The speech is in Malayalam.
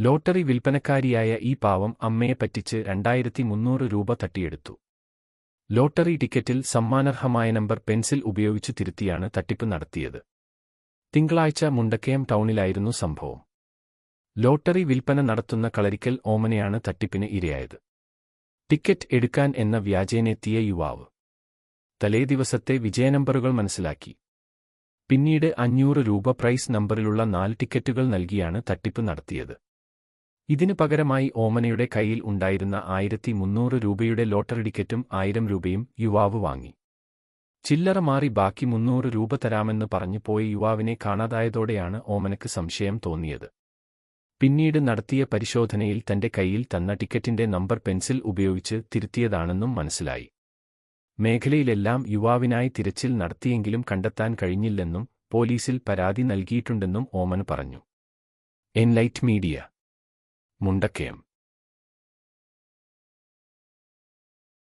ലോട്ടറി വിൽപ്പനക്കാരിയായ ഈ പാവം അമ്മയെ പറ്റിച്ച് രണ്ടായിരത്തി മുന്നൂറ് രൂപ തട്ടിയെടുത്തു. ലോട്ടറി ടിക്കറ്റിൽ സമ്മാനർഹമായ നമ്പർ പെൻസിൽ ഉപയോഗിച്ച് തിരുത്തിയാണ് തട്ടിപ്പ് നടത്തിയത്. തിങ്കളാഴ്ച മുണ്ടക്കയം ടൗണിലായിരുന്നു സംഭവം. ലോട്ടറി വിൽപ്പന നടത്തുന്ന കളരിക്കൽ ഓമനയാണ് തട്ടിപ്പിന് ഇരയായത്. ടിക്കറ്റ് എടുക്കാൻ എന്ന വ്യാജേനെത്തിയ യുവാവ്. തലേദിവസത്തെ വിജയനമ്പറുകൾ മനസ്സിലാക്കി. പിന്നീട് അഞ്ഞൂറ് രൂപ പ്രൈസ് നമ്പറിലുള്ള നാല് ടിക്കറ്റുകൾ നൽകിയാണ് തട്ടിപ്പ് നടത്തിയത്. ഇതിനു പകരമായി ഓമനയുടെ കയ്യിൽ ഉണ്ടായിരുന്ന ആയിരത്തി മുന്നൂറ് രൂപയുടെ ലോട്ടറി ടിക്കറ്റും ആയിരം രൂപയും യുവാവ് വാങ്ങി. ചില്ലറ മാറി ബാക്കി മുന്നൂറ് രൂപ തരാമെന്ന് പറഞ്ഞു പോയ യുവാവിനെ കാണാതായതോടെയാണ് ഓമനക്ക് സംശയം തോന്നിയത്. പിന്നീട് നടത്തിയ പരിശോധനയിൽ തന്റെ കയ്യിൽ തന്ന ടിക്കറ്റിന്റെ നമ്പർ പെൻസിൽ ഉപയോഗിച്ച് തിരുത്തിയതാണെന്നും മനസ്സിലായി. മേഖലയിലെല്ലാം യുവാവിനായി തിരച്ചിൽ നടത്തിയെങ്കിലും കണ്ടെത്താൻ കഴിഞ്ഞില്ലെന്നും പോലീസിൽ പരാതി നൽകിയിട്ടുണ്ടെന്നും ഓമൻ പറഞ്ഞു. Enlight media Mundakayam